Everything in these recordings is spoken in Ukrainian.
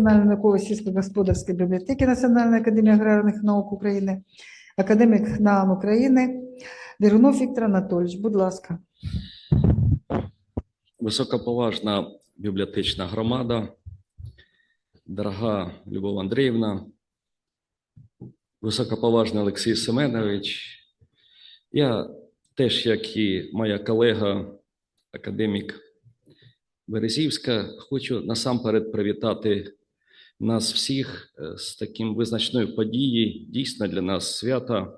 Національної наукової сільськогосподарської бібліотеки Національної академії аграрних наук України, академік НАН України, Дергунов Віктор Анатолійович, будь ласка. Високоповажна бібліотечна громада, дорога Любов Андріївна, високоповажний Олексій Семенович. Я теж, як і моя колега, академік Березівська, хочу насамперед привітати нас всіх е, з таким визначною подією, дійсно для нас свята.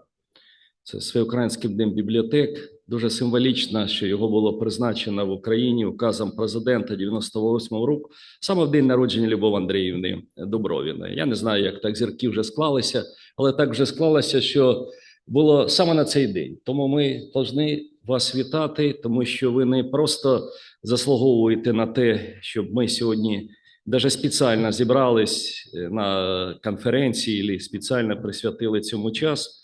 Це Всеукраїнським днем бібліотек. Дуже символічно, що його було призначено в Україні указом президента 98-го року, саме в день народження Любов Андріївни Дубровіної. Я не знаю, як так зірки вже склалися, але так вже склалося, що було саме на цей день. Тому ми повинні вас вітати, тому що ви не просто заслуговуєте на те, щоб ми сьогодні навіть спеціально зібрались е, на конференції, спеціально присвятили цьому час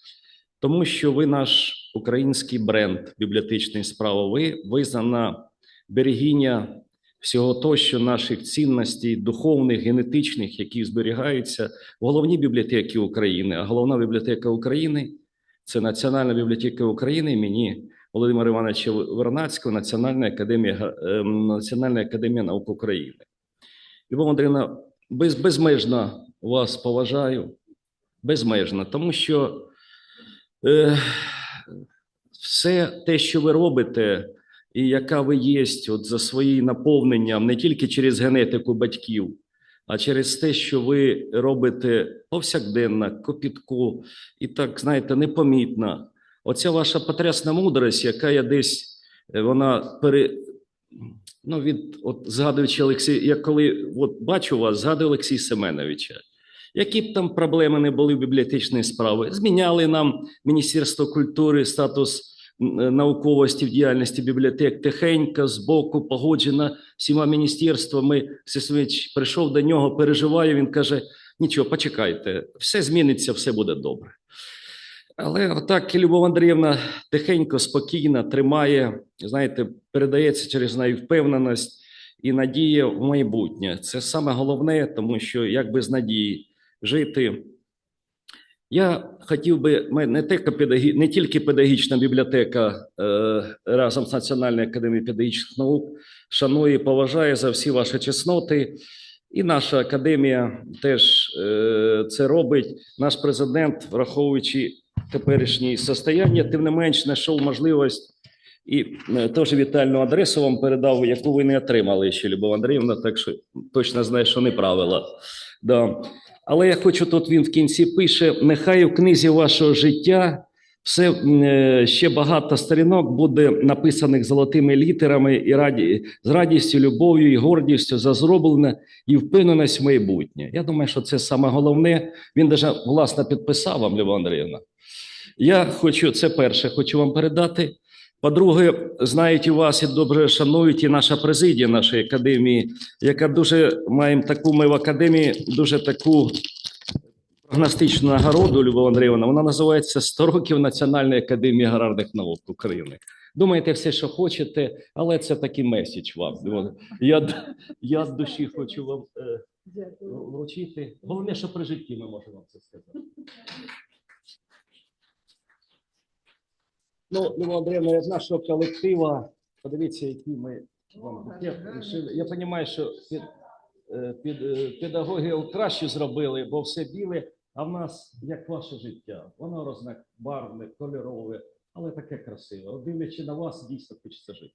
тому що ви наш український бренд бібліотечної справи. Ви визнана берегиня всього того, що наших цінностей, духовних, генетичних, які зберігаються в головній бібліотеці України. А головна бібліотека України це Національна бібліотека України імені Володимира Івановича Вернацького, Національна академія, ем, Національна академія наук України. Любов Андрійовна, без, безмежно вас поважаю, безмежно, тому що Е, все те, що ви робите, і яка ви є от за своїм наповненням не тільки через генетику батьків, а через те, що ви робите повсякденно, копітку і так, знаєте, непомітно. Оця ваша потрясна мудрість, яка я десь е, вона пере. Ну, від, от згадуючи Олексій, я коли от бачу вас, згадую Олексія Семеновича. Які б там проблеми не були в бібліотечній справи, зміняли нам Міністерство культури статус е, науковості в діяльності бібліотек тихенько, збоку, погоджена всіма міністерствами. Сесович прийшов до нього, переживає. Він каже: нічого, почекайте, все зміниться, все буде добре. Але отак Любов Андріївна тихенько, спокійно тримає, знаєте, передається через неї впевненість і надія в майбутнє. Це саме головне, тому що як без надії жити. Я хотів би, не не тільки педагогічна бібліотека е, разом з Національною академією педагогічних наук шанує і поважає за всі ваші чесноти. І наша академія теж е, це робить. Наш президент, враховуючи теперішнє состояння, тим не менш знайшов можливість і е, теж вітальну адресу вам передав, яку ви не отримали ще, Любов Андріївна, так що точно знаю, що не правила. Да. Але я хочу тут він в кінці пише: нехай у книзі вашого життя все е, ще багато сторінок буде написаних золотими літерами і раді, з радістю, любов'ю і гордістю за зроблене і впевненість в майбутнє. Я думаю, що це саме головне. Він даже власне підписав вам, Любов Андріївна. Я хочу це перше, хочу вам передати. По-друге, знають і вас і добре шанують і наша президія нашої академії, яка дуже маємо таку. Ми в академії дуже таку прогностичну нагороду Любов Андріївна. Вона називається «100 років Національної академії аграрних наук України. Думаєте все, що хочете, але це такий меседж вам. Я, я з душі хочу вам е, вручити. Головне, що при житті ми можемо вам це сказати. Ну, Любов Андріївна, від нашого колектива, подивіться, які ми вам букет рішили. Я розумію, що під, е, під, е, педагоги краще зробили, бо все біле, а в нас як ваше життя. Воно рознобарвне, кольорове, але таке красиве. Дивлячи на вас, дійсно хочеться жити.